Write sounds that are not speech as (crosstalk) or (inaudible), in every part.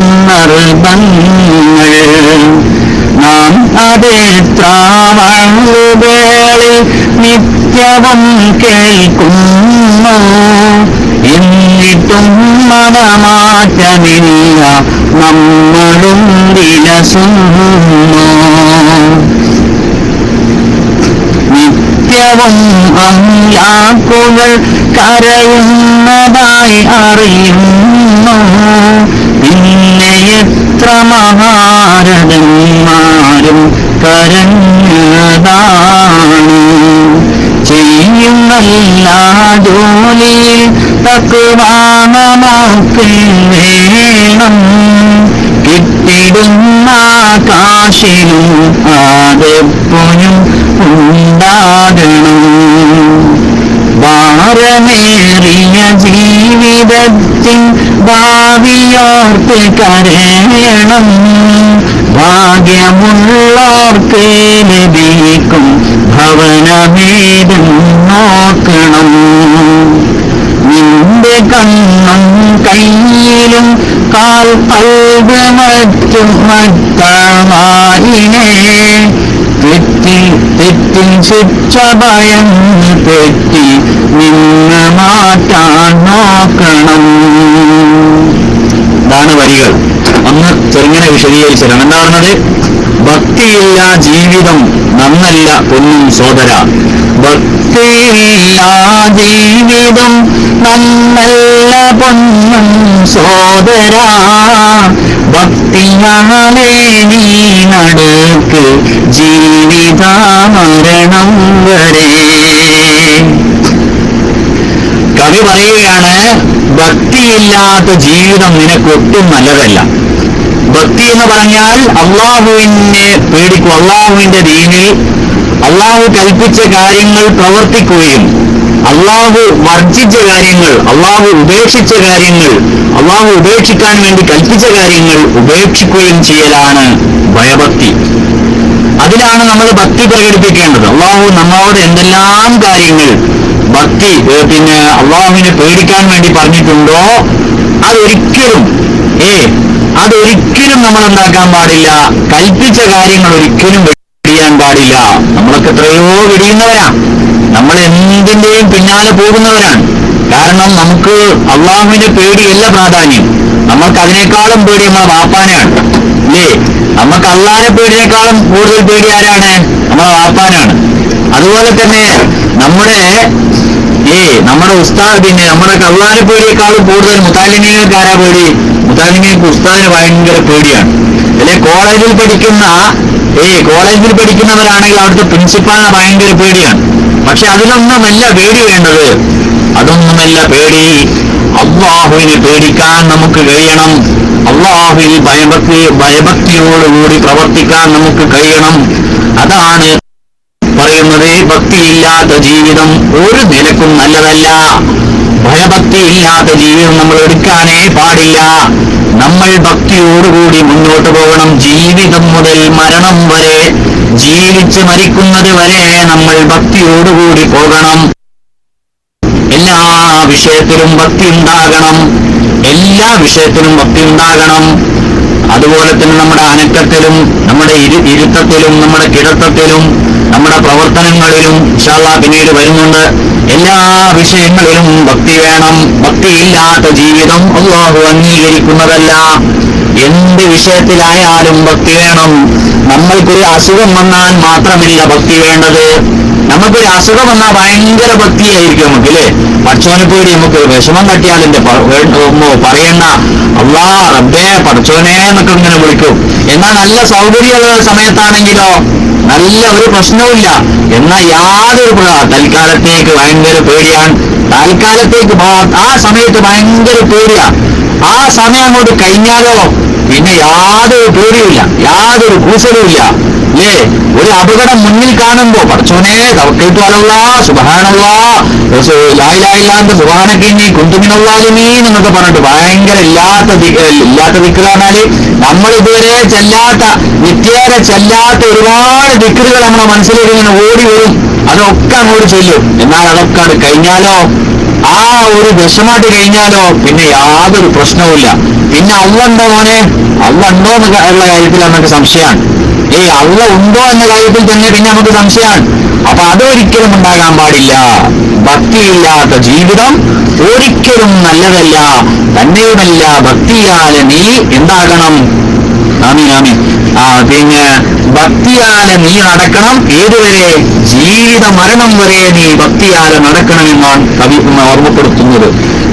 നിർബന്ധങ്ങൾ നാം അതെത്രാവളുകളിൽ നിത്യവും കേൾക്കുന്നു. എന്നിട്ടും മനമാറ്റമില്ല നമ്മളും വിലസുന്നു. നിത്യവും അമ്ലാക്കുകൾ കരയുന്നതായി അറിയുന്നു. എത്ര മഹാരഥന്മാരും കരഞ്ഞതാണ്. ചെയ്യുന്നല്ല ജോലി തക്കുവാനമൊക്കെ വേണം. കിട്ടിടുന്ന കാശിനും അതെപ്പോഴും ഉണ്ടാകണം കരയണം ഭാഗ്യമുള്ളോർക്ക് ലഭിക്കും. ഭവനഭേദം നോക്കണം. നിന്റെ കണ്ണും കയ്യിലും കാൽ പൽവ് മറ്റും മറ്റമായിനെ തെറ്റി തെറ്റിൽ ശിക്ഷ ഭയം തെറ്റി നിന്ന് മാറ്റാൻ നോക്കണം. ഇതാണ് വരികൾ. ഒന്ന് ചെറുങ്ങനെ വിശദീകരിച്ചതാണ്. എന്താ പറഞ്ഞത് ഭക്തിയില്ല ജീവിതം നന്നല്ല പൊന്നും സോദര. ഭക്തിയില്ല ജീവിതം നന്നല്ല പൊന്നും സോദര. ഭക്തിയാലേ നീ നടുക്ക് ജീവിത മരണം വരെ. കവി പറയുകയാണ് ഭക്തിയില്ലാത്ത ജീവിതം നിനക്ക് ഒട്ടും നല്ലതല്ല. ഭക്തി എന്ന് പറഞ്ഞാൽ അള്ളാഹുവിനെ പേടിക്കും. അള്ളാഹുവിന്റെ ദീനിൽ അള്ളാഹു കൽപ്പിച്ച കാര്യങ്ങൾ പ്രവർത്തിക്കുകയും അള്ളാഹു വർജിച്ച കാര്യങ്ങൾ അള്ളാഹു ഉപേക്ഷിച്ച കാര്യങ്ങൾ അള്ളാഹു ഉപേക്ഷിക്കാൻ വേണ്ടി കൽപ്പിച്ച കാര്യങ്ങൾ ഉപേക്ഷിക്കുകയും ചെയ്യലാണ് ഭയഭക്തി. അതിലാണ് നമ്മൾ ഭക്തി പ്രകടിപ്പിക്കേണ്ടത്. അള്ളാഹു നമ്മളോട് എന്തെല്ലാം കാര്യങ്ങൾ ഭക്തി പിന്നെ അള്ളാഹുവിനെ പേടിക്കാൻ വേണ്ടി പറഞ്ഞിട്ടുണ്ടോ? അതൊരിക്കലും ഏ അതൊരിക്കലും നമ്മൾ എന്താക്കാൻ പാടില്ല. കൽപ്പിച്ച കാര്യങ്ങൾ ഒരിക്കലും വെടിയാൻ പാടില്ല. നമ്മളൊക്കെ എത്രയോ വെടിയുന്നവരാ നമ്മൾ എന്തിന്റെയും പിന്നാലെ പോകുന്നവരാണ്. കാരണം നമുക്ക് അള്ളാഹുവിന്റെ പേടിയല്ല പ്രാധാന്യം. നമുക്ക് അതിനേക്കാളും പേടി നമ്മളെ വാപ്പാനാണ്. അല്ലേ? നമുക്ക് അള്ളാഹിനെ പേടിയേക്കാളും കൂടുതൽ പേടി ആരാണ്? നമ്മളെ വാപ്പാനാണ്. അതുപോലെ തന്നെ നമ്മുടെ ഏ നമ്മുടെ ഉസ്താദിന് നമ്മുടെ കള്ളാനെ പേടിയേക്കാളും കൂടുതൽ മുത്താലിമികൾക്ക് ആരാ പേടി. മുത്താലിമികൾക്ക് ഉസ്താദിന് ഭയങ്കര പേടിയാണ്. അല്ലെ കോളേജിൽ പഠിക്കുന്ന ഏ കോളേജിൽ പഠിക്കുന്നവരാണെങ്കിൽ അവിടുത്തെ പ്രിൻസിപ്പാളിന് ഭയങ്കര പേടിയാണ്. പക്ഷെ അതിലൊന്നുമല്ല പേടി വേണ്ടത്. അതൊന്നുമല്ല പേടി. അള്ളാഹുവിനെ പേടിക്കാൻ നമുക്ക് കഴിയണം. അള്ളാഹുവിൽ ഭയഭക്തി ഭയഭക്തിയോടുകൂടി പ്രവർത്തിക്കാൻ നമുക്ക് കഴിയണം. അതാണ് പറയുന്നത് ഭക്തിയില്ലാത്ത ജീവിതം ഒരു നിലക്കും നല്ലതല്ല. ഭയഭക്തിയില്ലാത്ത ജീവിതം നമ്മൾ എടുക്കാനേ പാടില്ല. നമ്മൾ ഭക്തിയോടുകൂടി മുന്നോട്ട് പോകണം. ജീവിതം മുതൽ മരണം വരെ ജീവിച്ച് മരിക്കുന്നത് വരെ നമ്മൾ ഭക്തിയോടുകൂടി പോകണം. എല്ലാ വിഷയത്തിലും ഭക്തി ഉണ്ടാകണം. എല്ലാ വിഷയത്തിലും ഭക്തി ഉണ്ടാകണം. അതുപോലെ തന്നെ നമ്മുടെ അനക്കത്തിലും നമ്മുടെ ഇരു ഇരുത്തത്തിലും നമ്മുടെ കിടത്തത്തിലും നമ്മുടെ പ്രവർത്തനങ്ങളിലും ഇഷാള്ള പിന്നീട് വരുന്നുണ്ട്. എല്ലാ വിഷയങ്ങളിലും ഭക്തി വേണം. ഭക്തിയില്ലാത്ത ജീവിതം അള്ളാഹു അംഗീകരിക്കുന്നതല്ല. എന്ത് വിഷയത്തിലായാലും ഭക്തി വേണം. നമ്മൾക്കൊരു അസുഖം വന്നാൽ മാത്രമല്ല ഭക്തി വേണ്ടത്? നമുക്കൊരു അസുഖം വന്നാൽ ഭയങ്കര ഭക്തിയായിരിക്കും നമുക്ക് അല്ലേ പോയി നമുക്ക് വിഷമം വേ- പറയണ്ട. അള്ളാ റബ്ബേ പഠിച്ചോനെ എന്നൊക്കെ ഇങ്ങനെ വിളിക്കും. എന്നാൽ നല്ല സൗകര്യമുള്ള സമയത്താണെങ്കിലോ നല്ല ഒരു പ്രശ്നവുമില്ല എന്നാൽ യാതൊരു തൽക്കാലത്തേക്ക് ഭയങ്കര പേടിയാണ്. തൽക്കാലത്തേക്ക് ആ സമയത്ത് ഭയങ്കര പേടിയാ. ആ സമയം അങ്ങോട്ട് കഴിഞ്ഞാലോ പിന്നെ യാതൊരു പേടിയുമില്ല യാതൊരു കൂസലുമില്ല. അല്ലേ ഒരു അപകടം മുന്നിൽ കാണുമ്പോ പഠിച്ചോനെ തവക്കേറ്റുവാനുള്ള അലല്ല സുബഹാനല്ല ലായിലായില്ലാത്ത സുബാനക്കിനി കുന്തുമിനുള്ളാലിമീൻ എന്നൊക്കെ പറഞ്ഞിട്ട് ഭയങ്കര ഇല്ലാത്ത ഇല്ലാത്ത ദിക്കറാണാൽ നമ്മൾ ഇതുവരെ ചെല്ലാത്ത നിത്യേന ചെല്ലാത്ത ഒരുപാട് ദിക്കറുകൾ നമ്മുടെ മനസ്സിലേക്ക് ഇങ്ങനെ ഓടി വരും. അതൊക്കെ അങ്ങോട്ട് ചെല്ലും. എന്നാൽ അതൊക്കെ അത് കഴിഞ്ഞാലോ? ആ ഒരു വിഷമായിട്ട് കഴിഞ്ഞാലോ? പിന്നെ യാതൊരു പ്രശ്നവുമില്ല. പിന്നെ അള്ള ഉണ്ടോ മോനെ? അള്ള ഉണ്ടോ എന്ന ഉള്ള കാര്യത്തിൽ നമുക്ക് സംശയമാണ്. ഏയ് അള്ള ഉണ്ടോ എന്ന കാര്യത്തിൽ തന്നെ പിന്നെ നമുക്ക് സംശയമാണ്. അപ്പൊ അതൊരിക്കലും ഉണ്ടാകാൻ പാടില്ല. ഭക്തിയില്ലാത്ത ജീവിതം ഒരിക്കലും നല്ലതല്ല. തന്നെയുമല്ല ഭക്തിയാല നീ എന്താകണം? ആമീൻ നാമി ആ പിന്നെ ഭക്തിയാലെ നീ നടക്കണം. ഏതുവരെ ജീവിത മരണം വരെ നീ ഭക്തിയാലെ നടക്കണമെന്നാണ് കവി ഓർമ്മപ്പെടുത്തുന്നത്.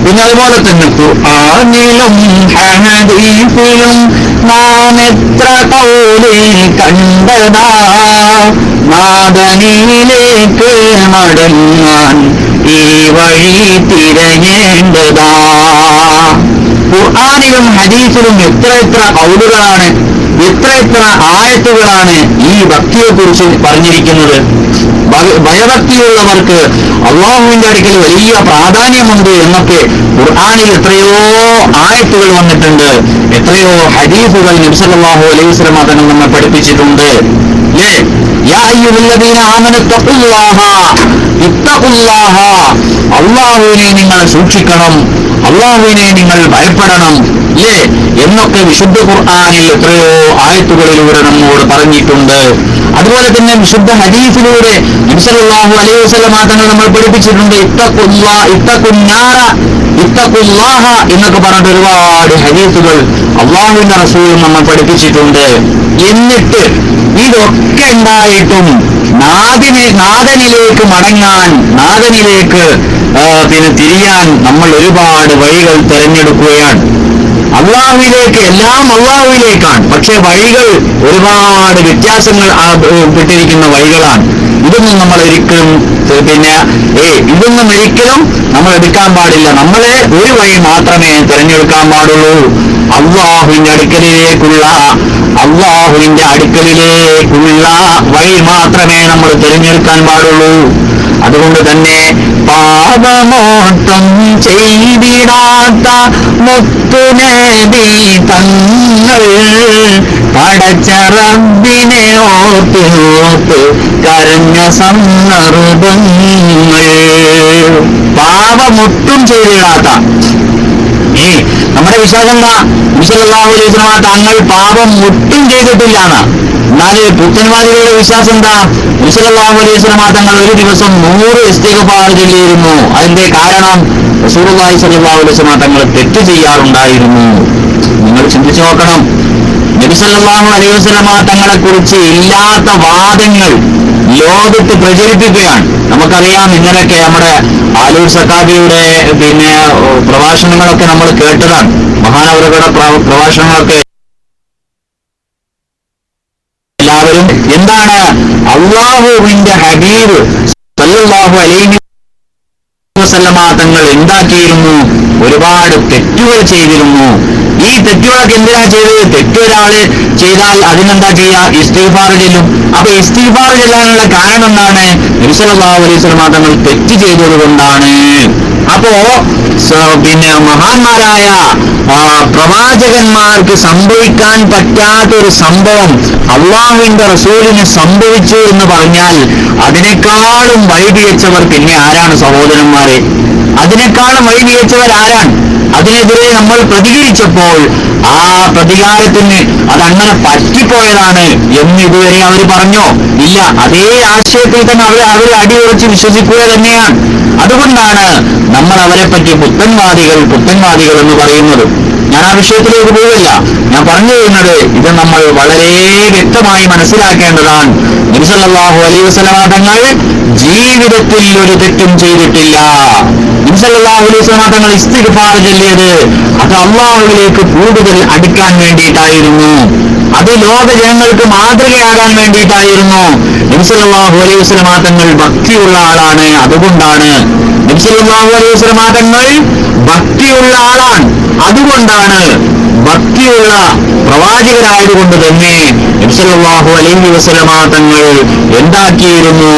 പിന്നെ അതുപോലെ തന്നെ ഖുർആനിലും ഹദീസിലും നാം എത്ര കൗലിൽ കണ്ടതാ. നാദനിയിലേക്ക് മടങ്ങാൻ ഈ വഴി തിരഞ്ഞേണ്ടതാ. ഖുർആാനിലും ഹദീസിലും എത്ര എത്ര കൗലുകളാണ് എത്ര എത്ര ആയത്തുകളാണ് ഈ ഭക്തിയെ കുറിച്ച് പറഞ്ഞിരിക്കുന്നത് ഭയഭക്തിയുള്ളവർക്ക് അള്ളാഹുവിന്റെ അടുക്കൽ വലിയ പ്രാധാന്യമുണ്ട് എന്നൊക്കെ ഖുർആാനിൽ എത്രയോ ആയത്തുകൾ വന്നിട്ടുണ്ട്. എത്രയോ ഹദീസുകൾ നബ്സല്ലാഹു അലൈഹി സ്വലം തങ്ങൾ നമ്മെ പഠിപ്പിച്ചിട്ടുണ്ട്. അല്ലേ അള്ളാഹുവിനെ നിങ്ങൾ സൂക്ഷിക്കണം. അള്ളാഹുവിനെ നിങ്ങൾ ഭയപ്പെടണം. അല്ലേ എന്നൊക്കെ വിശുദ്ധ ഖുർആാനിൽ എത്രയോ ആയത്തുകളിലൂടെ നമ്മോട് പറഞ്ഞിട്ടുണ്ട്. അതുപോലെ തന്നെ വിശുദ്ധ ഹദീസിലൂടെ നബിസല്ലാഹു അലൈഹി വസല്ലമ തങ്ങൾ നമ്മൾ പഠിപ്പിച്ചിട്ടുണ്ട് ഇത്തഖുല്ലാ ഇത്തഖുന്നാറ. എന്നൊക്കെ പറഞ്ഞിട്ട് ഒരുപാട് ഹദീസുകൾ അള്ളാഹുവിന്റെ റസൂലും നമ്മൾ പഠിപ്പിച്ചിട്ടുണ്ട്. എന്നിട്ട് ഇതൊക്കെ ഉണ്ടായിട്ടും നാദിനെ നാദനിലേക്ക് മടങ്ങാൻ നാദനിലേക്ക് പിന്നെ തിരിയാൻ നമ്മൾ ഒരുപാട് വഴികൾ തിരഞ്ഞെടുക്കുകയാണ്. അള്ളാഹുവിലേക്ക് എല്ലാം അള്ളാഹുവിലേക്കാണ്. പക്ഷെ വഴികൾ ഒരുപാട് വ്യത്യാസങ്ങൾ പെട്ടിരിക്കുന്ന വഴികളാണ്. ഇതൊന്നും നമ്മൾ ഒരിക്കലും പിന്നെ ഏ ഇതൊന്നും ഒരിക്കലും നമ്മൾ എടുക്കാൻ പാടില്ല. നമ്മളെ ഒരു വഴി മാത്രമേ തിരഞ്ഞെടുക്കാൻ പാടുള്ളൂ. അള്ളാഹുവിന്റെ അടുക്കലിലേക്കുള്ള അള്ളാഹുവിന്റെ അടുക്കലിലേക്കുള്ള വഴി മാത്രമേ നമ്മൾ തിരഞ്ഞെടുക്കാൻ പാടുള്ളൂ. അതുകൊണ്ട് തന്നെ പാപമോട്ടം ചെയ്തിടാത്ത മുത്തുനബി തങ്ങൾ പടച്ച റബ്ബിനെ ഓർത്ത് ഓർത്ത് കരഞ്ഞ സന്ദർഭങ്ങൾ. പാപമൊട്ടും ചെയ്തിടാത്ത ഏ നമ്മുടെ വിശ്വാസം എന്താ? സ്വലമ തങ്ങൾ പാപം ഒട്ടും ചെയ്തിട്ടില്ലാണ് എന്നാൽ പുത്തൻവാദികളുടെ വിശ്വാസം എന്താ? വിശ്വല്ലാഹു അലൈഹി സ്വലമ തങ്ങൾ ഒരു ദിവസം നൂറ് ഇസ്തിഗഫാർ ചൊല്ലിയിരുന്നു. അതിന്റെ കാരണം വസല്ലം തങ്ങൾ തെറ്റ് ചെയ്യാറുണ്ടായിരുന്നു. നിങ്ങൾ ചിന്തിച്ചു നോക്കണം. നബി സല്ലല്ലാഹു അലൈഹി തങ്ങളെ കുറിച്ച് ഇല്ലാത്ത വാദങ്ങൾ ലോകത്ത് പ്രചരിപ്പിക്കുകയാണ്. നമുക്കറിയാം ഇങ്ങനെയൊക്കെ നമ്മുടെ ആലൂർ സക്കാബിയുടെ പിന്നെ പ്രഭാഷണങ്ങളൊക്കെ നമ്മൾ കേട്ടതാണ്. മഹാനവരുടെ പ്ര- പ്രഭാഷണങ്ങളൊക്കെ എല്ലാവരും എന്താണ് അള്ളാഹുവിന്റെ ഹബീബ് സല്ലാഹു അലൈഹി വസല്ലമാ തങ്ങൾ എന്താക്കിയിരുന്നു? ഒരുപാട് തെറ്റുകൾ ചെയ്തിരുന്നു. ഈ തെറ്റുകളൊക്കെ എന്തിനാ ചെയ്തത്? തെറ്റ് ഒരാൾ ചെയ്താൽ അതിനെന്താ ചെയ്യുക ഇസ്തീഫാർ ചെല്ലും അപ്പൊ ഇസ്തീഫാർ ചെല്ലാനുള്ള കാരണം എന്താണ്? നബിസല്ലാഹു അലൈഹി തങ്ങൾ തെറ്റ് ചെയ്തത് കൊണ്ടാണ്. അപ്പോ പിന്നെ മഹാന്മാരായ പ്രവാചകന്മാർക്ക് സംഭവിക്കാൻ പറ്റാത്ത ഒരു സംഭവം അള്ളാഹുവിന്റെ റസൂലിന് സംഭവിച്ചു എന്ന് പറഞ്ഞാൽ അതിനേക്കാളും വൈകിയച്ചവർ പിന്നെ ആരാണ് സഹോദരന്മാരെ? അതിനേക്കാളും വഴി മികച്ചവരാരാണ് അതിനെതിരെ നമ്മൾ പ്രതികരിച്ചപ്പോൾ ആ പ്രതികാരത്തിന് അതങ്ങനെ പറ്റിപ്പോയതാണ് എന്ന് ഇതുവരെ അവർ പറഞ്ഞോ? ഇല്ല അതേ ആശയത്തിൽ തന്നെ അവർ അവർ അടിയുറച്ച് വിശ്വസിക്കുക തന്നെയാണ്. അതുകൊണ്ടാണ് നമ്മൾ അവരെ പറ്റി പുത്തൻവാദികൾ പുത്തൻവാദികൾ എന്ന് പറയുന്നത്. ഞാൻ ആ വിഷയത്തിലേക്ക് പോവില്ല ഞാൻ പറഞ്ഞു തരുന്നത് ഇത് നമ്മൾ വളരെ വ്യക്തമായി മനസ്സിലാക്കേണ്ടതാണ്. നബിസല്ലാഹു അലൈഹി വസല്ലമ തങ്ങൾ ജീവിതത്തിൽ ഒരു തെറ്റും ചെയ്തിട്ടില്ല. തങ്ങൾ ഇസ്തിഗ്ഫാർ ചൊല്ലിയത് അത് അള്ളാഹുവിലേക്ക് കൂടുതൽ അടുക്കാൻ വേണ്ടിയിട്ടായിരുന്നു. അത് ലോക ജനങ്ങൾക്ക് മാതൃകയാകാൻ വേണ്ടിയിട്ടായിരുന്നു. നിംസലാഹു അലൈഹി വസ്ലമാ തങ്ങൾ ഭക്തിയുള്ള ആളാണ്. അതുകൊണ്ടാണ് നിംസലാഹു അലൈഹി വസ്ലമാ തങ്ങൾ ഭക്തിയുള്ള ആളാണ്. അതുകൊണ്ടാണ് ഭക്തിയുള്ള പ്രവാചകരായതുകൊണ്ട് തന്നെ നിംസലാഹു അലൈഹി വസ്ലമാ തങ്ങൾ എന്താക്കിയിരുന്നു?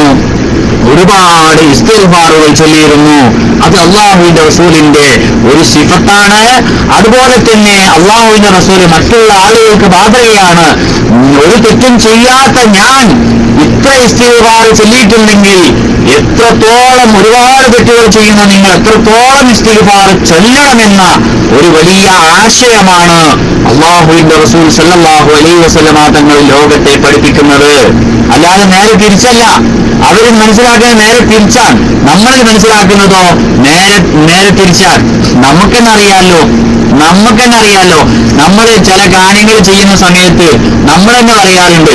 ഒരുപാട് ഇസ്തിഫാറുകൾ ചൊല്ലിയിരുന്നു. അത് അള്ളാഹുവിന്റെ റസൂലിന്റെ ഒരു സിഫത്താണ്. അതുപോലെ തന്നെ അള്ളാഹുവിന്റെ റസൂൽ മറ്റുള്ള ആളുകൾക്ക് മാതൃകയാണ് ഒരു തെറ്റും ചെയ്യാത്ത ഞാൻ ഇത്ര ഇസ്തിഫാർ ചൊല്ലിയിട്ടുണ്ടെങ്കിൽ എത്രത്തോളം ഒരുപാട് തെറ്റുകൾ ചെയ്യുന്ന നിങ്ങൾ എത്രത്തോളം ഇസ്തിഫാർ ചൊല്ലണമെന്ന ഒരു വലിയ ആശയമാണ് അള്ളാഹുവിന്റെ റസൂൽ സല്ലാഹു അലൈ വസല്ലമ തങ്ങൾ ലോകത്തെ പഠിപ്പിക്കുന്നത്. അല്ലാതെ നേരെ തിരിച്ചല്ല. അവർ മനസ്സിലാക്കുന്നത് നേരെ തിരിച്ചാണ് നമ്മളിൽ മനസ്സിലാക്കുന്നതോ നേരെ നേരെ തിരിച്ചാണ് നമുക്കെന്നറിയാലോ? നമുക്കെന്നറിയാലോ? നമ്മൾ ചില കാര്യങ്ങൾ ചെയ്യുന്ന സമയത്ത് നമ്മൾ തന്നെ പറയാറുണ്ട്.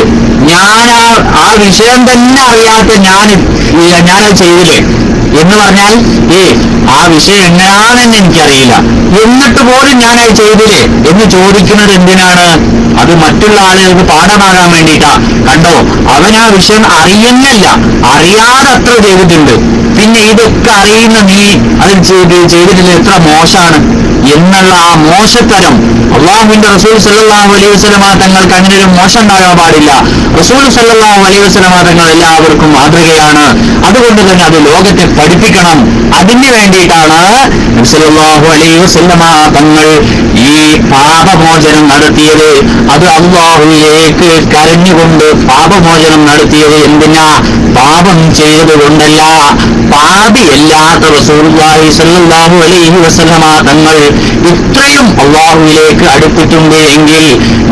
ഞാൻ ആ ആ വിഷയം തന്നെ അറിയാത്ത ഞാൻ ഞാനത് ചെയ്തില്ലേ? എന്ന് പറഞ്ഞാൽ ഏ ആ വിഷയം എങ്ങനെയാണെന്ന് എനിക്കറിയില്ല. എന്നിട്ട് പോലും ഞാനത് ചെയ്തില്ലേ? എന്ന് ചോദിക്കുന്നത് എന്തിനാണ്? അത് മറ്റുള്ള ആളുകൾക്ക് പാഠമാകാൻ വേണ്ടിയിട്ടാ. കണ്ടോ? അവൻ ആ വിഷയം അറിയുന്നില്ല. അറിയാതെ അത്ര ചെയ്തിട്ടുണ്ട്. പിന്നെ ഇതൊക്കെ അറിയുന്ന നീ അത് ചെയ്ത് ചെയ്തിട്ടില്ല. എത്ര മോശമാണ്. എന്നുള്ള ആ മോശത്തരം. അള്ളാഹുവിന്റെ റസൂൽ സല്ലല്ലാഹു അലൈഹി വസല്ലമ തങ്ങൾക്ക് അങ്ങനെ ഒരു മോശം ഉണ്ടാകാൻ പാടില്ല. റസൂൽ സല്ലല്ലാഹു അലൈഹി വസല്ലമ തങ്ങൾ എല്ലാവർക്കും മാതൃകയാണ്. അതുകൊണ്ട് തന്നെ അത് ലോകത്തെ പഠിപ്പിക്കണം. അതിന് വേണ്ടിയിട്ടാണ് അലൈഹി വസല്ലമ തങ്ങൾ ഈ പാപമോചനം നടത്തിയത്? അത് അള്ളാഹുവിലേക്ക് കരഞ്ഞുകൊണ്ട് പാപമോചനം നടത്തിയത് എന്തിനാ? പാപം ചെയ്തത് കൊണ്ടല്ല പാപിയല്ലാത്ത റസൂലുള്ളാഹി സല്ലല്ലാഹു അലൈഹി വസല്ലമ തങ്ങൾ ഇത്രയും അള്ളാഹുവിലേക്ക് അടുത്തിട്ടുണ്ട് എങ്കിൽ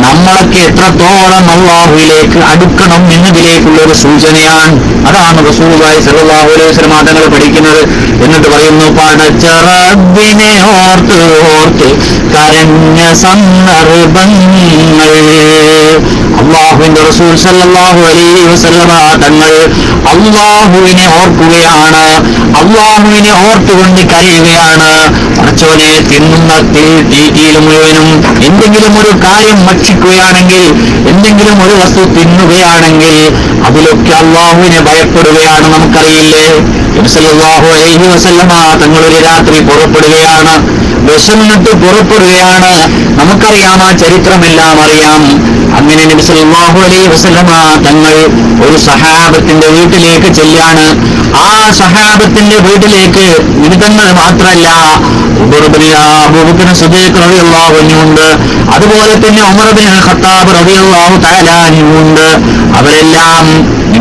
നമ്മളൊക്കെ എത്രത്തോളം അള്ളാഹുവിലേക്ക് അടുക്കണം എന്നതിലേക്കുള്ള ഒരു സൂചനയാണ്. അതാണ് റസൂലുള്ളാഹി സല്ലല്ലാഹു അലൈഹി വസല്ലമ തങ്ങൾ പഠിക്കുന്നത്. എന്നിട്ട് പറയുന്നു പടച്ചറബിനെ ഓർത്ത് ഓർത്ത് കരഞ്ഞ സന്ദർഭങ്ങൾ. അള്ളാഹുവിന്റെ റസൂൽ സല്ലാഹു അലൈഹി വസല്ലമ തങ്ങൾ അള്ളാഹുവിനെ ഓർക്കുകയാണ്. അള്ളാഹുവിനെ ഓർത്തുകൊണ്ട് കരയുകയാണ് മറിച്ചോനെ തിന്നുന്ന തീറ്റിയിൽ മുഴുവനും എന്തെങ്കിലും ഒരു കാര്യം ഭക്ഷിക്കുകയാണെങ്കിൽ എന്തെങ്കിലും ഒരു വസ്തു തിന്നുകയാണെങ്കിൽ അതിലൊക്കെ അള്ളാഹുവിനെ ഭയപ്പെടുകയാണ്. നമുക്കറിയില്ലേ? നബി അലൈഹി വസല്ലമ തങ്ങളൊരു രാത്രി പുറപ്പെടുകയാണ്. വിശന്നിട്ട് പുറപ്പെടുകയാണ്. നമുക്കറിയാം ആ ചരിത്രമെല്ലാം അറിയാം. അങ്ങനെ നബി സല്ലല്ലാഹു അലൈഹി വസല്ലമ തങ്ങൾ ഒരു സഹാബത്തിന്റെ വീട്ടിലേക്ക് ചെല്ലാണ്. ആ സഹാബത്തിന്റെ വീട്ടിലേക്ക് നിമിതങ്ങൾ മാത്രമല്ല ഉണ്ട് അതുപോലെ തന്നെ ഉമർ ബിൻ ഖത്താബ് അൻഹു ഉണ്ട് അവരെല്ലാം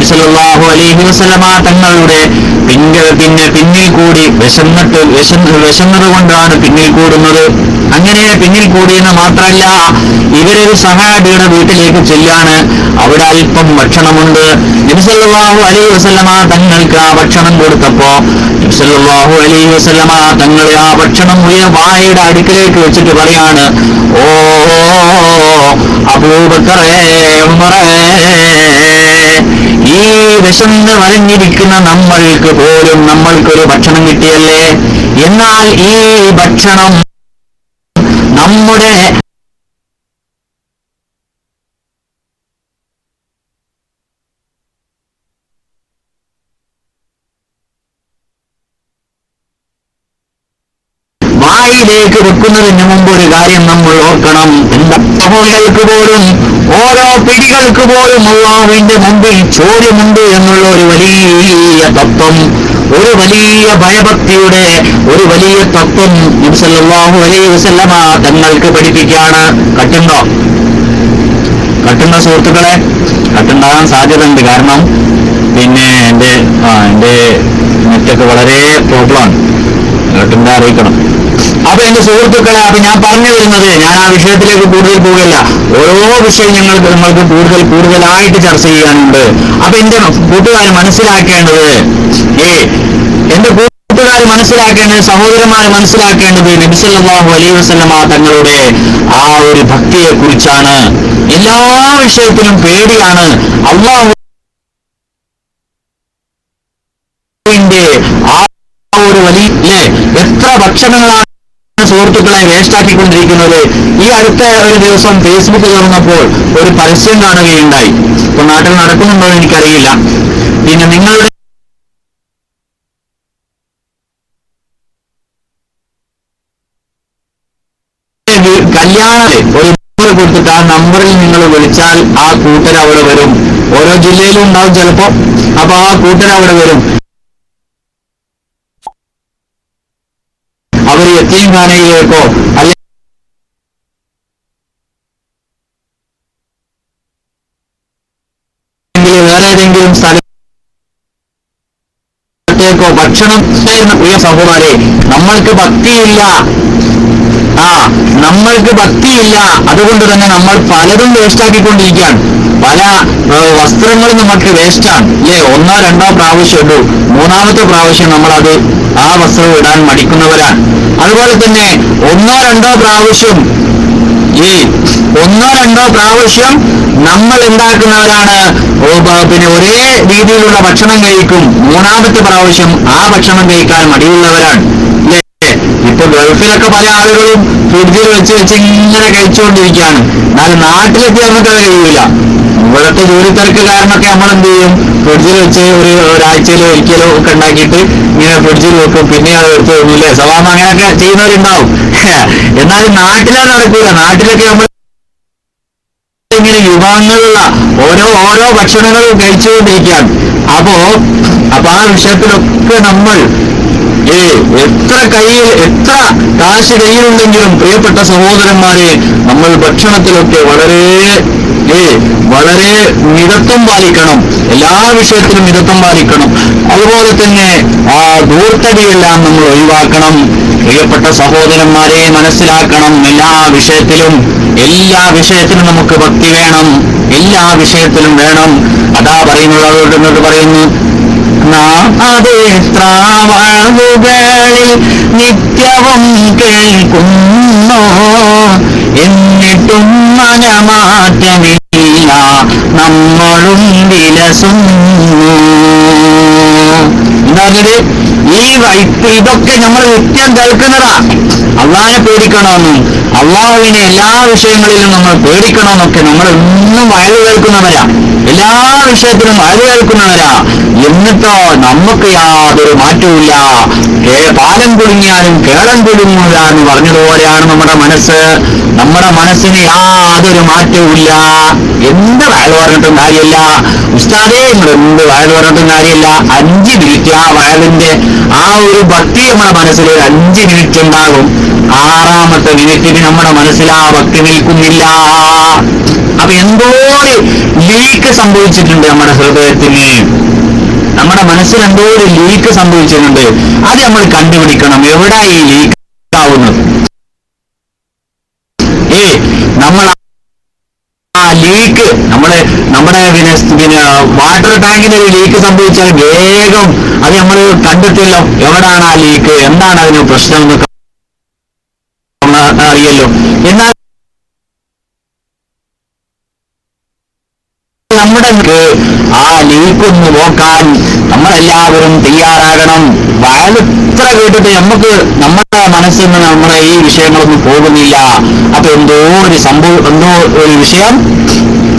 സല്ലല്ലാഹു അലൈഹി വസല്ലമ തങ്ങളുടെ പിങ്ക പിന്നെ പിന്നിൽ കൂടി വിശന്നിട്ട് വിശന്ന് വിശന്നത് കൊണ്ടാണ് പിന്നിൽ കൂടുന്നത്. അങ്ങനെ പിന്നിൽ കൂടിയെന്ന് മാത്രമല്ല ഇവരൊരു സഹാബിയുടെ വീട്ടിലേക്ക് ചെല്ലാണ്. അവിടെ അല്പം ഭക്ഷണമുണ്ട്. നബിസല്ലാഹു അലൈ വസല്ലമ തങ്ങൾക്ക് ആ ഭക്ഷണം കൊടുത്തപ്പോ നബിസല്ലാഹു അലൈ വസല്ലമ തങ്ങൾ ആ ഭക്ഷണം ഉയർ വായയുടെ അടുക്കിലേക്ക് വെച്ചിട്ട് പറയാണ് ഓ ഈ വിശന്ന് വരഞ്ഞിരിക്കുന്ന നമ്മൾക്ക് പോലും നമ്മൾക്കൊരു ഭക്ഷണം കിട്ടിയല്ലേ? എന്നാൽ ഈ ഭക്ഷണം നമ്മുടെ വെക്കുന്നതിന് മുമ്പ് ഒരു കാര്യം നമ്മൾ ഓർക്കണം. എന്താ പോലും ഓരോ പിടികൾക്ക് പോലും അള്ളാഹുവിന്റെ മുമ്പിൽ ചോദ്യമുണ്ട് എന്നുള്ള ഒരു വലിയ തത്വം ഒരു വലിയ ഭയഭക്തിയുടെ ഒരു വലിയ തത്വം നബ്സല്ലാഹു അലൈഹി വസല്ലമ തങ്ങൾക്ക് പഠിപ്പിക്കുകയാണ്. കട്ടുണ്ടോ? കട്ടുണ്ട സുഹൃത്തുക്കളെ? കട്ടുണ്ടാകാൻ സാധ്യതയുണ്ട്. കാരണം പിന്നെ എന്റെ ആ എന്റെ നെറ്റൊക്കെ വളരെ പ്രോബ്ലമാണ് കട്ടുണ്ടാ അറിയിക്കണം. അപ്പൊ എന്റെ സുഹൃത്തുക്കളെ അപ്പൊ ഞാൻ പറഞ്ഞു വരുന്നത് ഞാൻ ആ വിഷയത്തിലേക്ക് കൂടുതൽ പോകില്ല. ഓരോ വിഷയം ഞങ്ങൾക്ക് നമ്മൾക്ക് കൂടുതൽ കൂടുതലായിട്ട് ചർച്ച ചെയ്യാനുണ്ട്. അപ്പൊ എന്റെ കൂട്ടുകാർ മനസ്സിലാക്കേണ്ടത് ഏ എന്റെ കൂട്ടുകാർ മനസ്സിലാക്കേണ്ടത് സഹോദരന്മാർ മനസ്സിലാക്കേണ്ടത് നബിസല്ലാഹു അലൈ വസല്ലമ തങ്ങളുടെ ആ ഒരു ഭക്തിയെ കുറിച്ചാണ് എല്ലാ വിഷയത്തിലും പേടിയാണ്. അള്ളാഹു ന്റെ ആ ഒരു വലിയ ല്ലേ? എത്ര ഭക്ഷണങ്ങളാണ് സുഹൃത്തുക്കളെ വേസ്റ്റാക്കിക്കൊണ്ടിരിക്കുന്നത്? ഈ അടുത്ത ഒരു ദിവസം ഫേസ്ബുക്ക് തുറന്നപ്പോൾ ഒരു പരസ്യം കാണുകയുണ്ടായി. ഇപ്പൊ നാട്ടിൽ നടക്കുന്നുണ്ടോ എന്ന് എനിക്കറിയില്ല. പിന്നെ നിങ്ങളുടെ കല്യാണ ഒരു നമ്പർ കൊടുത്തിട്ട് ആ നമ്പറിൽ നിങ്ങൾ വിളിച്ചാൽ ആ കൂട്ടർ അവിടെ വരും. ഓരോ ജില്ലയിലും ഉണ്ടാവും ചിലപ്പോ. അപ്പൊ ആ കൂട്ടർ അവിടെ വരും. അവർ യത്തീംഖാനയിലേക്കോ ഖാനയിലേക്കോ അല്ലെങ്കിൽ വേറെ ഏതെങ്കിലും സ്ഥലത്തേക്കോ ഭക്ഷണം പ്രിയ സഹോദരെ നമ്മൾക്ക് ഭക്തിയില്ല. ആ നമ്മൾക്ക് ഭക്തിയില്ല. അതുകൊണ്ട് തന്നെ നമ്മൾ പലതും വേസ്റ്റാക്കിക്കൊണ്ടിരിക്കുകയാണ് പല വസ്ത്രങ്ങളും നമുക്ക് വേസ്റ്റാണ് അല്ലേ ഒന്നോ രണ്ടോ പ്രാവശ്യം ഇടൂ. മൂന്നാമത്തെ പ്രാവശ്യം നമ്മളത് ആ വസ്ത്രം ഇടാൻ മടിക്കുന്നവരാണ്. അതുപോലെ തന്നെ ഒന്നോ രണ്ടോ പ്രാവശ്യം ഈ ഒന്നോ രണ്ടോ പ്രാവശ്യം നമ്മൾ ഉണ്ടാക്കുന്നവരാണ്. പിന്നെ ഒരേ രീതിയിലുള്ള ഭക്ഷണം കഴിക്കും. മൂന്നാമത്തെ പ്രാവശ്യം ആ ഭക്ഷണം കഴിക്കാൻ മടിയുള്ളവരാണ്. ഗൾഫിലൊക്കെ പല ആളുകളും ഫ്രിഡ്ജിൽ വെച്ച് വെച്ച് ഇങ്ങനെ കഴിച്ചുകൊണ്ടിരിക്കുകയാണ്. എന്നാൽ നാട്ടിലെത്തി നമുക്ക് അത് കഴിയൂല ഇവിടുത്തെ ജോലി തിരക്ക് കാരണമൊക്കെ നമ്മൾ എന്ത് ചെയ്യും ഫ്രിഡ്ജിൽ വെച്ച് ഒരു ഒരാഴ്ചയിലോ ഒരിക്കലോ ഒക്കെ ഉണ്ടാക്കിയിട്ട് ഇങ്ങനെ ഫ്രിഡ്ജിൽ വെക്കും. പിന്നെ അത് എടുത്ത് തോന്നില്ലേ സവാമ അങ്ങനെയൊക്കെ ചെയ്യുന്നവരുണ്ടാവും. (laughs) എന്നാലും നാട്ടിലത് നടക്കൂല. നാട്ടിലൊക്കെ നമ്മൾ ഇങ്ങനെ യുവാങ്ങളുള്ള ഓരോ ഓരോ ഭക്ഷണങ്ങളും കഴിച്ചുകൊണ്ടിരിക്കുകയാണ്. അപ്പോ അപ്പൊ ആ വിഷയത്തിലൊക്കെ നമ്മൾ ഏ എത്ര കയ്യിൽ എത്ര കാശ് കയ്യിലുണ്ടെങ്കിലും പ്രിയപ്പെട്ട സഹോദരന്മാരെ നമ്മൾ ഭക്ഷണത്തിലൊക്കെ വളരെ ഏ വളരെ മിതത്വം പാലിക്കണം. എല്ലാ വിഷയത്തിലും മിതത്വം പാലിക്കണം. അതുപോലെ തന്നെ ആ ദൂർത്തടിയെല്ലാം നമ്മൾ ഒഴിവാക്കണം. പ്രിയപ്പെട്ട സഹോദരന്മാരെ മനസ്സിലാക്കണം. എല്ലാ വിഷയത്തിലും എല്ലാ വിഷയത്തിലും നമുക്ക് ഭക്തി വേണം. എല്ലാ വിഷയത്തിലും വേണം. അതാ പറയുന്നത് അവരോട് പറയുന്നു നാം നിത്യവും കേൾക്കുന്നു. എന്നിട്ടും മനമാറ്റമില്ല നമ്മളും വിലസുന്നു. എന്താ പറഞ്ഞത്? ഈ ഇതൊക്കെ നമ്മൾ നിത്യം കേൾക്കുന്നതാ. അള്ളാഹിനെ പേടിക്കണമെന്നും അള്ളാഹുവിനെ എല്ലാ വിഷയങ്ങളിലും നമ്മൾ പേടിക്കണമെന്നൊക്കെ നമ്മൾ എന്നും വയൽ കേൾക്കുന്നവരാ. എല്ലാ വിഷയത്തിലും വയൽ കേൾക്കുന്നവരാ. എന്നിട്ടോ നമുക്ക് യാതൊരു മാറ്റവുമില്ല. പാലം കുടുങ്ങിയാലും കേളം കുടുങ്ങൂല എന്ന് പറഞ്ഞതുപോലെയാണ് നമ്മുടെ മനസ്സ്. നമ്മുടെ മനസ്സിന് യാതൊരു മാറ്റവുമില്ല. എന്ത് വയൽ പറഞ്ഞിട്ടും കാര്യമില്ല. ഉസ്താദേ നിങ്ങൾ എന്ത് വയൽ പറഞ്ഞിട്ടും കാര്യമില്ല. അഞ്ച് മിനിറ്റ് ആ വയലിന്റെ ആ ഒരു ഭക്തി നമ്മുടെ മനസ്സിൽ ഒരു അഞ്ച് മിനിറ്റ് ഉണ്ടാകും. ആറാമത്തെ മിനിറ്റിന് നമ്മുടെ മനസ്സിൽ ആ ഭക്തി നിൽക്കുന്നില്ല. അപ്പൊ എന്തോ ഒരു ലീക്ക് സംഭവിച്ചിട്ടുണ്ട് നമ്മുടെ ഹൃദയത്തിന്. നമ്മുടെ മനസ്സിൽ എന്തോ ഒരു ലീക്ക് സംഭവിച്ചിട്ടുണ്ട്. അത് നമ്മൾ കണ്ടുപിടിക്കണം. എവിടെ ഈ ലീക്ക് ആവുന്നത്? ഏ നമ്മൾ നമ്മുടെ പിന്നെ പിന്നെ വാട്ടർ ടാങ്കിന് ഒരു ലീക്ക് സംഭവിച്ചാൽ വേഗം അത് നമ്മൾ കണ്ടെത്തിയല്ലോ. എവിടാണ് ആ ലീക്ക് എന്താണ് അതിന് പ്രശ്നം എന്ന് അറിയല്ലോ. എന്നാൽ നമ്മുടെ ആ ലീക്ക് ഒന്ന് നോക്കാൻ നമ്മളെല്ലാവരും തയ്യാറാകണം. വയലെത്ര കേട്ടിട്ട് നമുക്ക് നമ്മുടെ മനസ്സിൽ നിന്ന് നമ്മുടെ ഈ വിഷയങ്ങളൊന്നും പോകുന്നില്ല. അപ്പൊ എന്തോ ഒരു സംഭവം എന്തോ ഒരു വിഷയം.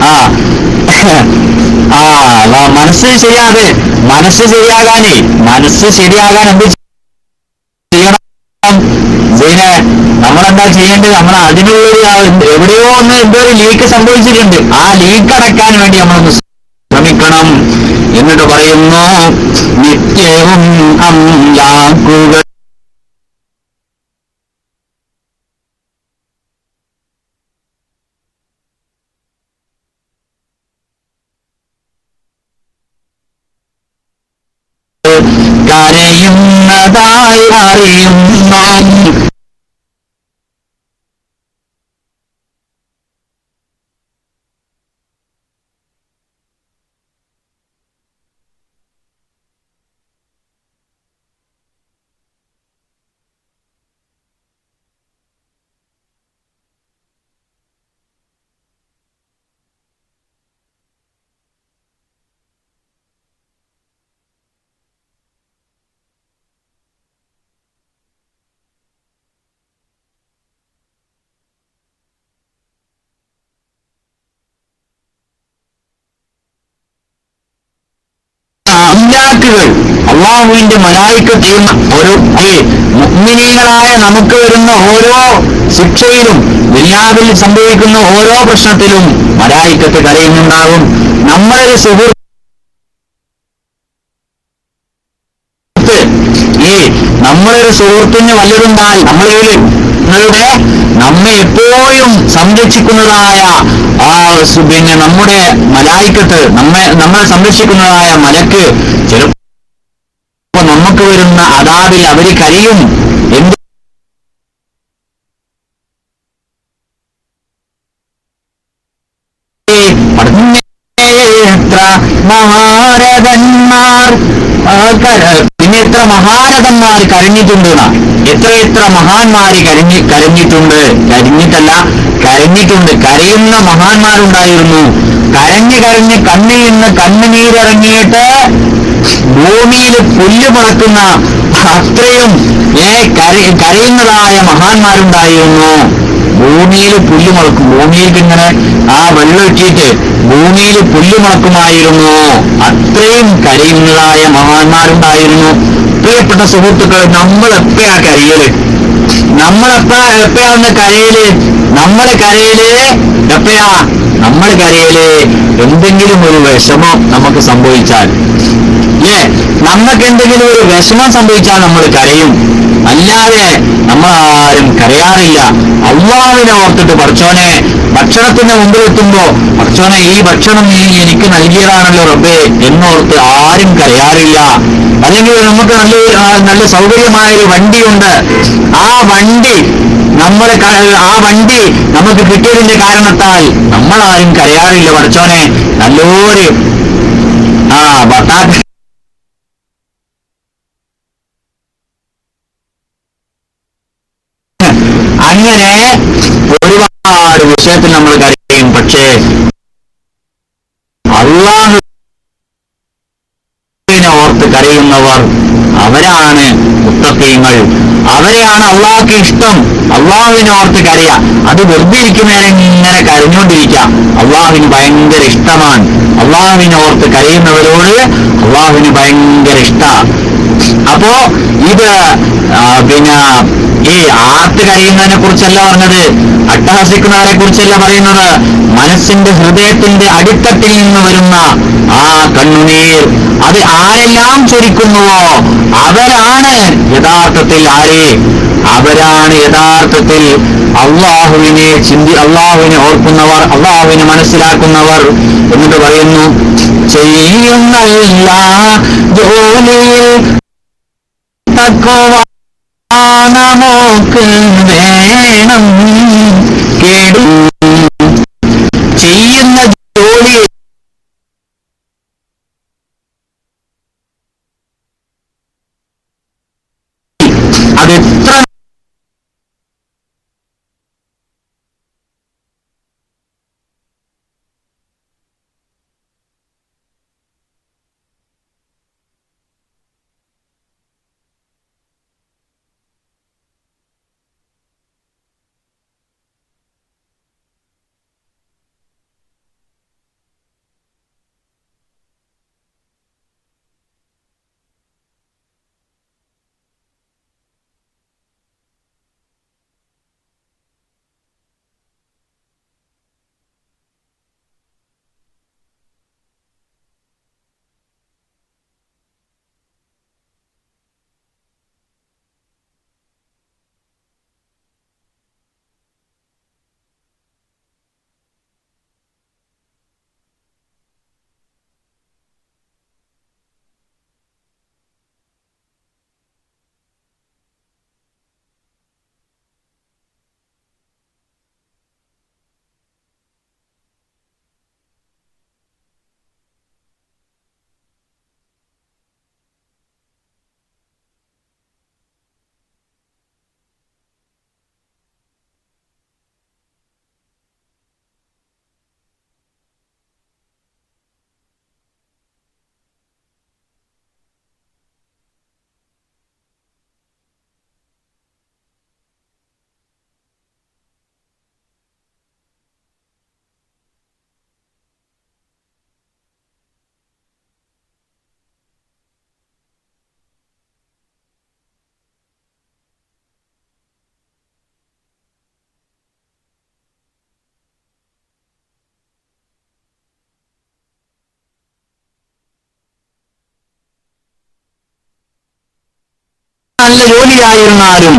ആ. ആ മനസ്സ് ശരിയാതെ മനസ്സ് ശരിയാകാനേ. മനസ്സ് ശരിയാകാൻ എന്ത് ചെയ്യണം? പിന്നെ നമ്മളെന്താ ചെയ്യേണ്ടത്? നമ്മൾ അതിനുള്ളൊരു എവിടെയോ ഒന്ന് എന്തോ ഒരു ലീക്ക് സംഭവിച്ചിട്ടുണ്ട്. ആ ലീക്ക് അടക്കാൻ വേണ്ടി നമ്മളൊന്ന് ശ്രമിക്കണം. എന്നിട്ട് പറയുന്നു നിത്യവും കരയുന്നതായി അറിയുന്നു അള്ളാഹുവിന്റെ മലായിക്ക് ചെയ്യുന്ന ഒരു മുഗ്മിനീകളായ നമുക്ക് വരുന്ന ഓരോ ശിക്ഷയിലും ദുനിയാവിൽ സംഭവിക്കുന്ന ഓരോ പ്രശ്നത്തിലും മലായിക്കത്ത് കരയുന്നുണ്ടാകും. നമ്മളൊരു സുഹൃത്ത് ഈ നമ്മളൊരു സുഹൃത്തിന് വല്ലതുണ്ടായി നമ്മളിൽ നിങ്ങളുടെ നമ്മെ എപ്പോഴും സംരക്ഷിക്കുന്നതായ ആ പിന്നെ നമ്മുടെ മലായിക്കത്ത് നമ്മെ നമ്മളെ സംരക്ഷിക്കുന്നതായ മലക്ക് ചിലപ്പോ വരുന്ന അതാവിൽ അവർ കരയും. എന്ത് പിന്നെ എത്ര മഹാരഥന്മാർ കരഞ്ഞിട്ടുണ്ട്. എത്ര എത്ര മഹാന്മാര് കരഞ്ഞി കരഞ്ഞിട്ടുണ്ട്. കരഞ്ഞിട്ടല്ല കരഞ്ഞിട്ടുണ്ട്. കരയുന്ന മഹാന്മാരുണ്ടായിരുന്നു. കരഞ്ഞ് കരഞ്ഞ് കണ്ണിൽ നിന്ന് കണ്ണുനീരിറങ്ങിയിട്ട് ഭൂമിയിൽ പുല്ല് പറക്കുന്ന അത്രയും ഏ കരി കരയുന്നതായ മഹാന്മാരുണ്ടായിരുന്നു. ഭൂമിയിൽ പുല്ല് മുളക്കും ഭൂമിയിൽ ഇങ്ങനെ ആ വെള്ളൊഴിച്ചിട്ട് ഭൂമിയിൽ പുല്ല് മുളക്കുമായിരുന്നു അത്രയും കരയുന്നതായ മഹാന്മാരുണ്ടായിരുന്നു. പ്രിയപ്പെട്ട സുഹൃത്തുക്കൾ നമ്മൾ എപ്പോഴാ കരയൽ നമ്മളെപ്പ എപ്പോഴാണ് കരയൽ? നമ്മളെ കരയൽ എപ്പോഴാ? നമ്മൾ കരയിൽ എന്തെങ്കിലും ഒരു വിഷമം നമുക്ക് സംഭവിച്ചാൽ ഏ നമുക്ക് എന്തെങ്കിലും ഒരു വിഷമം സംഭവിച്ചാൽ നമ്മൾ കരയും. അല്ലാതെ നമ്മൾ ആരും കരയാറില്ല. അള്ളാവിനെ ഓർത്തിട്ട് പറച്ചോനെ ഭക്ഷണത്തിന്റെ മുമ്പിൽ എത്തുമ്പോ പറച്ചോനെ ഈ ഭക്ഷണം നീ എനിക്ക് നൽകിയതാണല്ലോ റബ്ബേ എന്നോർത്ത് ആരും കരയാറില്ല. അല്ലെങ്കിൽ നമുക്ക് നല്ല നല്ല സൗകര്യമായ ഒരു വണ്ടിയുണ്ട്. ആ വണ്ടി നമ്മളെ ആ വണ്ടി നമുക്ക് കിട്ടിയതിന്റെ കാരണത്താൽ നമ്മളാരും കരയാറില്ല. പഠിച്ചോനെ നല്ലൊരു ആ ബട്ടാക്ക അങ്ങനെ വിഷയത്തിൽ നമ്മൾ കരയും പക്ഷേ അള്ളാഹുവിനെ ഓർത്ത് കരയുന്നവർ അവരാണ് മുത്തക്കീങ്ങൾ അവരെയാണ് അള്ളാഹ്ക്ക് ഇഷ്ടം. അള്ളാഹുവിനെ ഓർത്ത് കരയ. അത് വെറുതെ ഇരിക്കുന്നതിനെ ഇങ്ങനെ കരഞ്ഞുകൊണ്ടിരിക്കുക അള്ളാഹുവിന് ഭയങ്കര ഇഷ്ടമാണ്. അള്ളാഹുവിനെ ഓർത്ത് കരയുന്നവരോട് അള്ളാഹുവിന് ഭയങ്കര ഇഷ്ട. അപ്പോ ഇത് പിന്നെ ഈ ആർത്ത് കരയുന്നതിനെ കുറിച്ചല്ല പറഞ്ഞത്. അട്ടഹസിക്കുന്നവരെ കുറിച്ചല്ല പറയുന്നത്. മനസ്സിന്റെ ഹൃദയത്തിന്റെ അടിത്തട്ടിൽ നിന്ന് വരുന്ന ആ കണ്ണുനീർ. അത് ആരെല്ലാം ചൊരിക്കുന്നുവോ? അവരാണ് യഥാർത്ഥത്തിൽ ആരെ? അവരാണ് യഥാർത്ഥത്തിൽ അള്ളാഹുവിനെ ചിന്തി അള്ളാഹുവിനെ ഓർക്കുന്നവർ അള്ളാഹുവിനെ മനസ്സിലാക്കുന്നവർ എന്നിട്ട് പറയുന്നു ചെയ്യുന്ന എല്ലാ ജോലിയിൽ തക്കവ നമുക്ക് വേണം കേടു. ചെയ്യുന്ന ജോലി അതെത്ര നല്ല ജോലിയായിരുന്നാലും